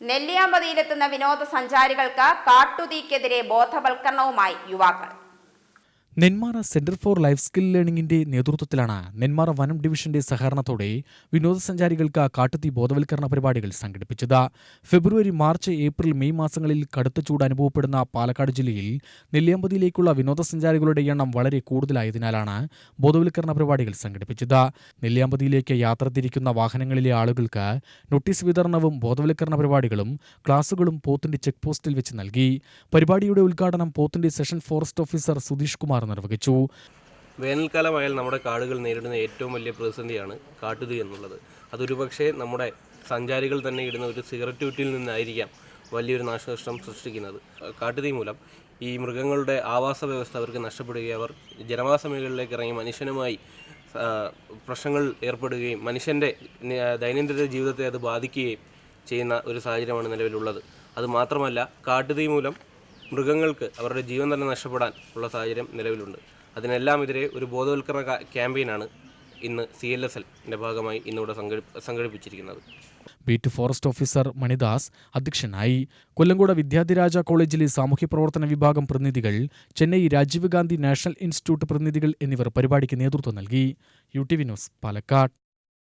നെല്ലിയാമ്പതിയിലെത്തുന്ന വിനോദസഞ്ചാരികൾക്ക് കാട്ടുതീക്കെതിരെ ബോധവൽക്കരണവുമായി യുവാക്കൾ. Nenmara centre for life skill ലേണിംഗിന്റെ നേതൃത്വത്തിലാണ് നെന്മാറ വനം ഡിവിഷന്റെ സഹകരണത്തോടെ വിനോദസഞ്ചാരികൾക്ക് കാട്ടുതീ ബോധവൽക്കരണ പരിപാടികൾ സംഘടിപ്പിച്ചത്. ഫെബ്രുവരി മാർച്ച് ഏപ്രിൽ മെയ് മാസങ്ങളിൽ കടുത്ത ചൂട് അനുഭവപ്പെടുന്ന പാലക്കാട് ജില്ലയിൽ നെല്ലിയാമ്പതിയിലേക്കുള്ള വിനോദസഞ്ചാരികളുടെ എണ്ണം വളരെ കൂടുതലായതിനാലാണ് ബോധവൽക്കരണ പരിപാടികൾ സംഘടിപ്പിച്ചത്. നെല്ലിയാമ്പതിയിലേക്ക് യാത്ര തിരിക്കുന്ന വാഹനങ്ങളിലെ ആളുകൾക്ക് നോട്ടീസ് വിതരണവും ബോധവൽക്കരണ പരിപാടികളും ക്ലാസുകളും പോത്തിന്റെ ചെക്ക് പോസ്റ്റിൽ വെച്ച് നൽകി. പരിപാടിയുടെ ഉദ്ഘാടനം പോത്തിന്റെ section forest officer Sudheesh Kumar നിർവഹിച്ചു വേനൽക്കാലമായാൽ നമ്മുടെ കാടുകൾ നേരിടുന്ന ഏറ്റവും വലിയ പ്രതിസന്ധിയാണ് കാട്ടുതീ എന്നുള്ളത്. അതൊരുപക്ഷെ നമ്മുടെ സഞ്ചാരികൾ തന്നെ ഇടുന്ന ഒരു സിഗരറ്റ് കുറ്റിയിൽ നിന്നായിരിക്കാം വലിയൊരു നാശനഷ്ടം സൃഷ്ടിക്കുന്നത്. കാട്ടുതീ മൂലം ഈ മൃഗങ്ങളുടെ ആവാസ വ്യവസ്ഥ അവർക്ക് നഷ്ടപ്പെടുകയും അവർ ജനവാസ മേഖലയിലേക്ക് ഇറങ്ങി മനുഷ്യനുമായി പ്രശ്നങ്ങൾ ഏർപ്പെടുകയും മനുഷ്യന്റെ ദൈനംദിന ജീവിതത്തെ അത് ബാധിക്കുകയും ചെയ്യുന്ന ഒരു സാഹചര്യമാണ് നിലവിലുള്ളത്. അത് മാത്രമല്ല കാട്ടുതീ മൂലം മൃഗങ്ങൾക്ക് അവരുടെ ജീവൻ തന്നെ നഷ്ടപ്പെടാൻ ഉള്ള സാഹചര്യം നിലവിലുണ്ട്. അതിനെല്ലാം എതിരെ ഒരു ബോധവൽക്കരണ ക്യാമ്പയിനാണ് ഇന്ന് സി എൽ എസ് എല്ലിന്റെ ഭാഗമായി ഇന്നിവിടെ സംഘടിപ്പിച്ചിരിക്കുന്നത്. ബീറ്റ് ഫോറസ്റ്റ് ഓഫീസർ മണിദാസ് അധ്യക്ഷനായി കൊല്ലങ്കോട് വിദ്യാധിരാജ കോളേജിലെ സാമൂഹ്യ പ്രവർത്തന വിഭാഗം പ്രതിനിധികൾ ചെന്നൈ രാജീവ് ഗാന്ധി നാഷണൽ ഇൻസ്റ്റിറ്റ്യൂട്ട് പ്രതിനിധികൾ എന്നിവർ പരിപാടിക്ക് നേതൃത്വം നൽകി. U T V news Palakkad.